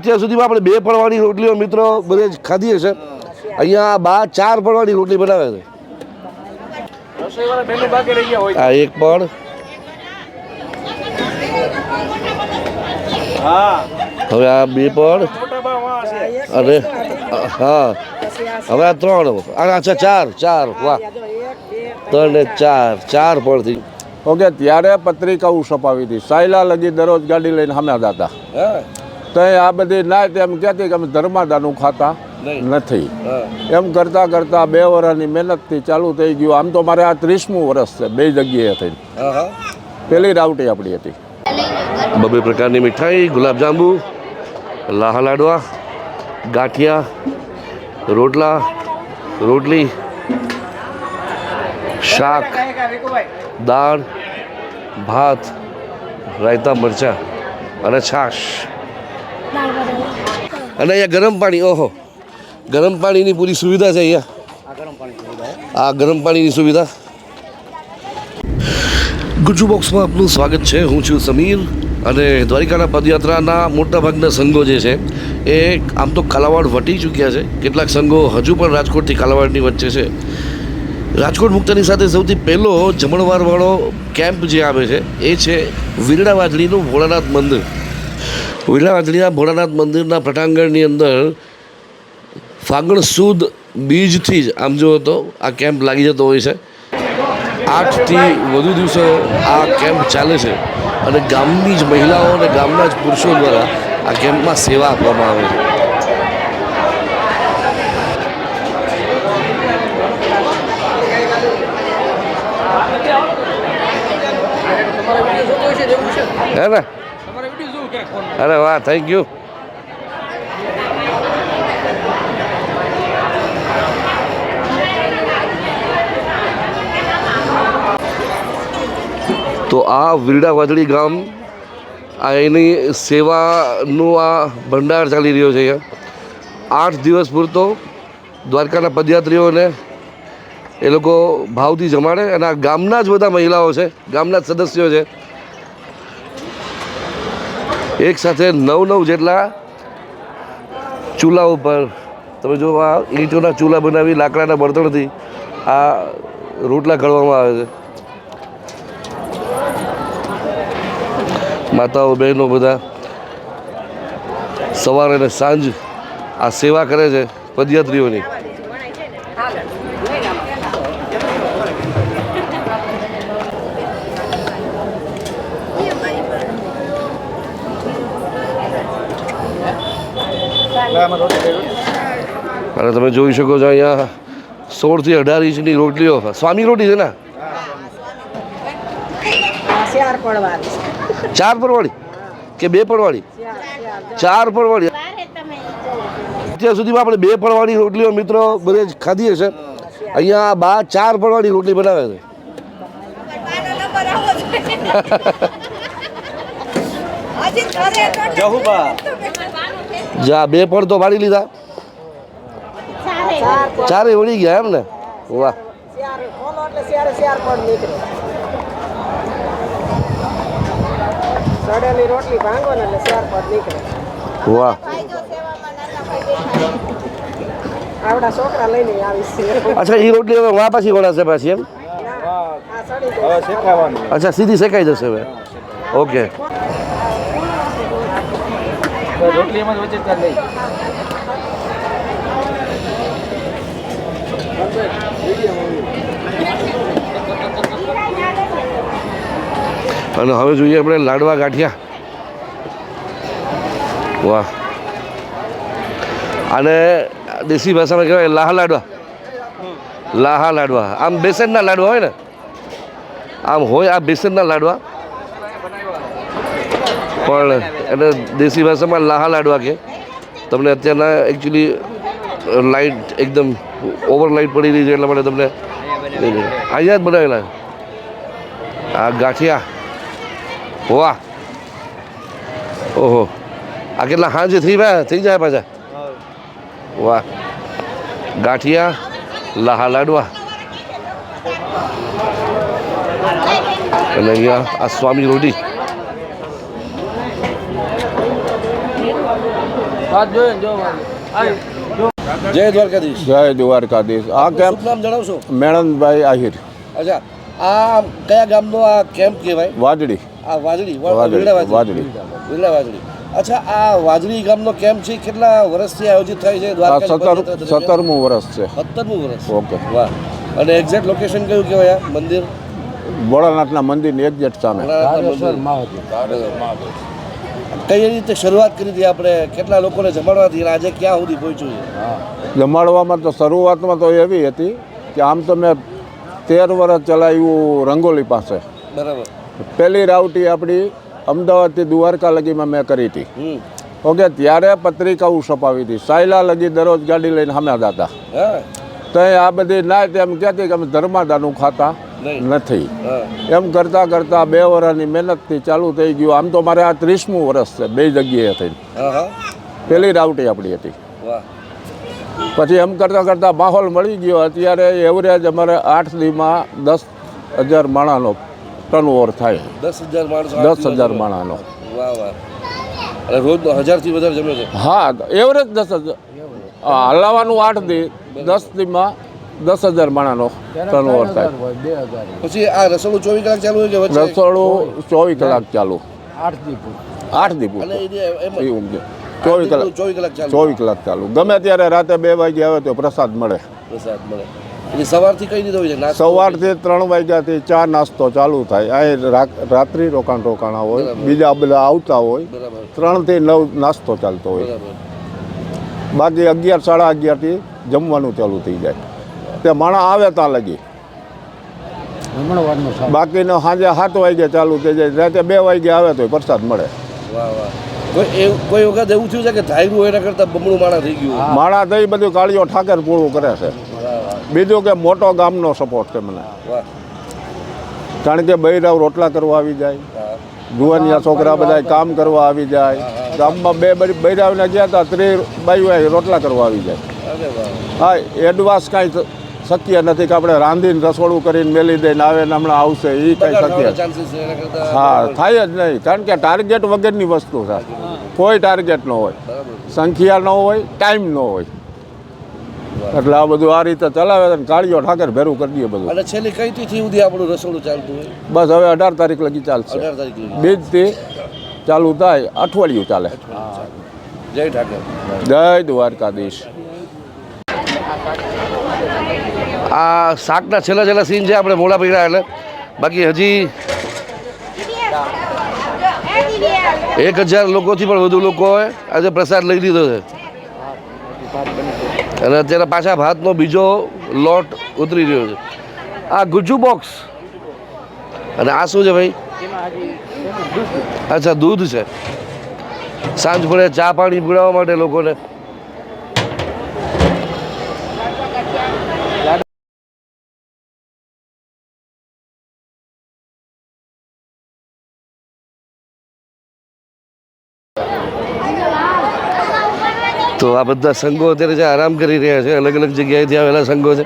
અત્યાર સુધીમાં આપણે બે પડવાની રોટલીઓ મિત્રો બધે જ ખાધી હશે અહીંયા બા ચાર પડવાની રોટલી બનાવે છે. આ એક પણ. હવે આ બે પણ. અને હા. હવે આ ત્રણ. આ અચ્છા ચાર ચાર. વાહ. ત્રણ ને ચાર. ચાર પડ ઓકે ત્યારે પત્રિકાઓ છપાવી હતી. સાયલા લગી દરરોજ ગાડી લઈને સામે જતા. તો આ બધી ના એમ કહેતી કે અમે ધર્માદાનું ખાતા નથી. એમ કરતાં કરતાં બે વર્ષની મહેનતથી ચાલુ થઈ ગયું. આમ તો મારે આ ત્રીસમું વર્ષ છે બે જગ્યાએ થઈને. પેલી રાવટી આપણી હતી. બબે પ્રકારની મીઠાઈ ગુલાબજાંબુ લાહા લાડવા ગાંઠિયા રોટલા રોટલી શાક દાળ ભાત રાયતા મરચાં અને છાશ. અને અહીંયા ગરમ પાણી, ઓહો. ગરમ પાણીની પૂરી સુવિધા છે અહીંયા. આ ગરમ પાણીની સુવિધા. ગુજુ બોક્સમાં આપનું સ્વાગત છે. હું છું સમીર અને દ્વારિકાના પદયાત્રાના મોટાભાગના સંઘો જે છે, એ આમ તો કાલાવાડ વટી ચૂક્યા છે. કેટલાક સંઘો હજુ પણ રાજકોટથી કાલાવાડની વચ્ચે છે. રાજકોટ મુક્તની સાથે સૌથી પહેલો જમણવારવાળો કેમ્પ જે આવે છે, એ છે વીરડા વાજળીનું ભોળાનાથ મંદિર. વીરડા વાજળીના ભોળાનાથ મંદિરના પટાંગણની અંદર ફાગણ સુદ બીજથી જ આમ જો તો આ કેમ્પ લાગી જતો હોય છે. આઠથી વધુ દિવસો આ કેમ્પ ચાલે છે અને ગામની જ મહિલાઓ અને ગામના જ પુરુષો દ્વારા આ કેમ્પમાં સેવા આપવામાં આવે છે. હે ને? અરે વાહ થેન્ક યુ તો આ વિરડા વાદળી ગામ, આ એની સેવાનું આ ભંડાર ચાલી રહ્યો છે આઠ દિવસ પૂરતો દ્વારકાના પદયાત્રીઓને એ લોકો ભાવથી જમાડે અને આ ગામના જ બધા મહિલાઓ છે, ગામના જ સદસ્યો છે. એક સાથે નવ નવ જેટલા ચૂલા ઉપર. તમે જો આ ઈંટોના ચૂલા બનાવી લાકડાના બળતણથી આ રોટલા ઘડવામાં આવે છે. માતાઓ, બહેનો બધા સવારે અને સાંજ આ સેવા કરે છે પદયાત્રીઓની. અને તમે જોઈ શકો છો અહીંયા સોળથી અઢાર ઇંચની રોટલીઓ. સ્વામી રોટી છે ને? ચાર પરવાળી કે બે પરવાળી ચાર પરવાળી અત્યાર સુધીમાં આપણે બે પરવાળી રોટલીઓ મિત્રો બધે જ ખાધી હશે અહીંયા બા ચાર પરવાળી રોટલી બનાવે છે. જા બે પડ તો પાડી લીધા. ચારે. વળી ગયા એમ ને? વાહ. ચાર ખોલો એટલે ચારે ચાર પડ નીકળે. સડેલી રોટલી ભાંગો ને એટલે ચાર પડ નીકળે. વાહ. આવડા છોકરા લઈને આવીશ અચ્છા એ રોટલી હવે વાહ પાછી વળાશે પાછી એમ? અચ્છા સીધી શેકાઈ જશે હવે. ઓકે. અને હવે જોઈએ આપણે લાડવા ગાંઠિયા. વાહ. અને દેશી ભાષામાં કહેવાય લાહા લાડવા. લાહા લાડવા. આમ બેસનના લાડવા હોય ને? આમ હોય આ બેસનના લાડવા. પણ એને દેશી ભાષામાં લાહા લાડવા કે. તમને અત્યારના એકચ્યુઅલી લાઇટ એકદમ ઓવર લાઇટ પડી રહી છે, એટલા માટે તમને અહીંયા જ બનાવેલા. આ ગાંઠિયા. વાહ. ઓહો. આ કેટલા સાંજે થઈ ગયા? થઈ જાય પાછા? વાહ. ગાંઠિયા લાહા લાડવા અને અહીંયા આ સ્વામી રોટી. જય દ્વારકાધીશ. જય દ્વારકાધીશ. આ કેમ્પ નામ જણાવશો? મેણંદભાઈ આહિર. અચ્છા. આ કયા ગામનો આ કેમ્પ કહેવાય? વાજડી. આ વાજડી વાજડી, વિરડા વાજડી. વાજડી. અચ્છા આ વાજડી ગામનો કેમ્પ છે કેટલા વર્ષથી આયોજિત થાય છે? દ્વારકા? સત્તરમું વર્ષ છે. સત્તરમું વર્ષ. ઓકે. વાહ. અને એક્ઝેક્ટ લોકેશન કયું કહેવાય આ મંદિર? ભોળાનાથના મંદિરની એક્ઝેક્ટ સામે. કઈ રીતે શરૂઆત કરી હતી આપણે? કેટલા લોકોને જમાડવાથી? આજે ક્યાં સુધી પહોંચ્યું છે? જમાડવામાં તો શરૂઆતમાં તો એવી હતી કે આમ તો મેં તેર વર્ષ ચલાવ્યું રંગોલી પાસે. બરાબર. પહેલી રાવટી આપણી અમદાવાદથી દ્વારકા લગીમાં મેં કરી હતી. ઓકે ત્યારે પત્રિકાઓ છપાવી હતી. સાયલા લગી દરરોજ ગાડી લઈને હમ્યા હતા હા. તો આ બધી ના તેમ કહેતી કે અમે ધર્માદાનું ખાતા. નથી. એમ કરતાં કરતાં બે વર્ષની મહેનતથી ચાલુ થઈ ગયું. આમ તો મારે આ ત્રીસમું વર્ષ છે બે જગ્યાએ થઈ પેલી હા. પહેલી રાવટી આપણી હતી. પછી એમ કરતાં કરતાં માહોલ મળી ગયો. અત્યારે એવરેજ અમારે આઠ દીમાં દસ હજાર માણાનો ટર્નઓવર થાય. દસ હજાર માણસો દસ હજાર માણાનો. રોજ હજારથી વધારે જમે છે. હા એવરેજ દસ હજાર. હા, હલાવાનું આઠ દી દસ દીમાં દસ હજાર માણાનો ટર્નઓવર થાય. પછી આ રસોડું ચોવીસ કલાક ચાલુ હોય કે રસોડું ચોવીસ. કલાક ચાલુ. આઠ દીપુ આઠ દીપુ ચોવીસ કલાક ચોવીસ કલાક ચાલુ. ચોવીસ કલાક ચાલુ. ગમે ત્યારે રાતે બે વાગે આવે તો પ્રસાદ મળે. પ્રસાદ મળે. સવારથી કઈ રીતે હોય સવારથી ત્રણ વાગ્યાથી ચા નાસ્તો ચાલુ થાય. અહીં રાત્રિ રોકાણ રોકાણા હોય. બીજા બધા આવતા હોય. ત્રણથી નવ નાસ્તો ચાલતો હોય. બાકી અગિયાર સાડા અગિયારથી જમવાનું ચાલુ થઈ જાય. તે માણસ આવે ત્યાં લગી. બાકીનો સાંજે સાત વાગે ચાલુ થઈ જાય. રાતે બે વાગે આવે તો પ્રસાદ મળે. કોઈ વખત એવું થયું છે કે ધાર્યું એના કરતાં બમણું માણા થઈ ગયું? માણા દઈ બધું કાળીઓ ઠાકર પૂરું કરે છે. બીજું કે મોટો ગામનો સપોર્ટ છે મને. કારણ કે બૈરાવ રોટલા કરવા આવી જાય. જુવાનિયા છોકરા બધા કામ કરવા આવી જાય. ગામમાં બે બૈરાવને ગયા હતા ત્રણ બાઈઓ રોટલા કરવા આવી જાય. હા એડવાન્સ કાંઈ શક્ય નથી કે આપણે રાંધીને રસોડું કરીને મેલી દઈને આવે ને હમણાં આવશે એ કંઈ શક્ય. હા થાય જ નહીં. કારણ કે ટાર્ગેટ વગરની વસ્તુ છે. કોઈ ટાર્ગેટ ન હોય. સંખ્યા ન હોય ટાઈમ ન હોય. એટલે આ બધું આ રીતે ચલાવે અને કાળીઓ ઠાકર ભેરું કરી દઈએ બધું. અને છેલ્લી કઈ તિથિ સુધી આપણું રસોડું ચાલતું હોય? બસ હવે અઢાર તારીખ લગી ચાલશે. સુધી. બીજથી ચાલુ થાય અઠવાડિયું ચાલે. જય ઠાકર. જય દ્વારકાધીશ. આ શાકના છેલ્લા છેલ્લા સીન છે, આપણે મોડા પીડા એટલે. બાકી હજી એક હજાર લોકોથી પણ વધુ લોકોએ આજે પ્રસાદ લઈ લીધો છે. અને અત્યારે પાછા ભાતનો બીજો લોટ ઉતરી રહ્યો છે. આ ગુજ્જુ બોક્સ અને આ શું છે ભાઈ? અચ્છા, દૂધ છે. સાંજ પડે ચા પાણી પીવડાવવા માટે લોકોને તો આ બધા સંઘો અત્યારે જે આરામ કરી રહ્યા છે અલગ અલગ જગ્યાએથી આવેલા સંઘો છે.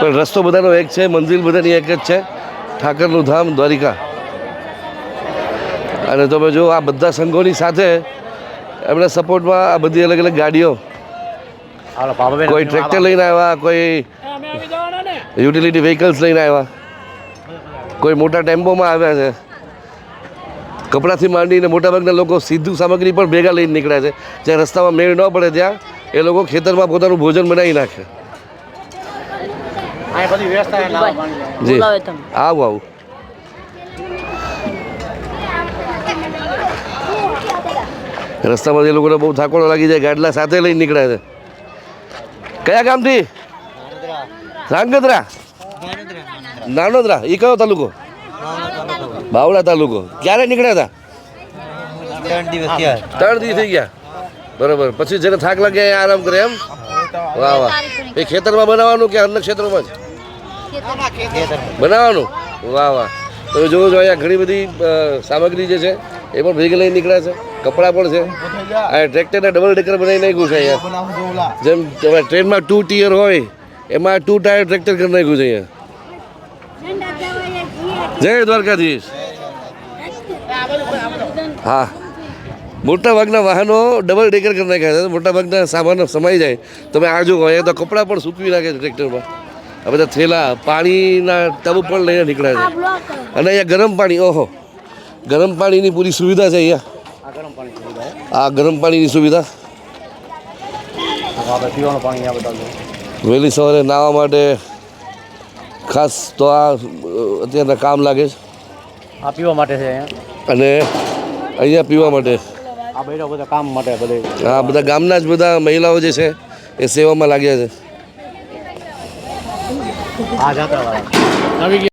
પણ રસ્તો બધાનો એક છે મંદિર બધાની એક જ છે ઠાકરનું ધામ દ્વારિકા. અને તમે જો આ બધા સંઘોની સાથે એમના સપોર્ટમાં આ બધી અલગ અલગ ગાડીઓ. કોઈ ટ્રેક્ટર લઈને આવ્યા કોઈ યુટિલિટી વ્હીકલ્સ લઈને આવ્યા. કોઈ મોટા ટેમ્પોમાં આવ્યા છે. કપડાથી માંડીને મોટાભાગના લોકો સીધું સામગ્રી પણ ભેગા લઈને નીકળ્યા છે. જ્યાં રસ્તામાં મેળ ન પડે ત્યાં એ લોકો ખેતરમાં પોતાનું ભોજન બનાવી નાખે. જી. આવું આવું. રસ્તામાં એ લોકોને બહુ થાકોડો લાગી જાય ગાડલા સાથે લઈને નીકળ્યા છે. કયા ગામથી? રાંગધ્રા નાનોદરા એ કયો તાલુકો? બાવળા તાલુકો. ક્યારે નીકળ્યા હતા? ત્રણ દિવસ થઈ ગયા. બરોબર. પછી જેને થાક લાગે આરામ કરે એમ? વાહ વાહ. એ ખેતરમાં બનાવવાનું કે અન્ય ક્ષેત્રોમાં જ? બનાવવાનું? વાહ વાહ. તમે જોવો છો અહીંયા ઘણી બધી સામગ્રી જે છે એ પણ ભેગી લઈને નીકળ્યા છે. કપડાં પણ છે. આ ટ્રેક્ટરને ડબલ ડેકર બનાવી નાખ્યું છે અહીંયા. જેમ તમે ટ્રેનમાં ટુ ટીયર હોય એમાં ટુ ટાયર ટ્રેક્ટર કરી નાખ્યું છે અહીંયા. જય દ્વારકાધીશ. હા. મોટાભાગના વાહનો ડબલ ડેકર કરી નાખ્યા છે. મોટા ભાગના સામાનો સમાઈ જાય. તમે આ જો અહીંયા તો કપડાં પણ સૂકવી નાખે છે ટ્રેક્ટરમાં આ બધા થેલા પાણીના ટબ પણ લઈને નીકળ્યા છે. અને અહીંયા ગરમ પાણી ઓહો. ગરમ પાણીની પૂરી સુવિધા છે અહીંયા. આ ગરમ પાણી સુવિધા છે? આ ગરમ પાણીની સુવિધા. પાણી વહેલી સવારે નાહવા માટે ખાસ તો આ અત્યારના કામ લાગે છે. આ પીવા માટે છે અને અહીંયા પીવા માટે. આ બધા બધા કામ માટે બધે. હા બધા ગામના જ બધા મહિલાઓ જે છે એ સેવામાં લાગ્યા છે. આ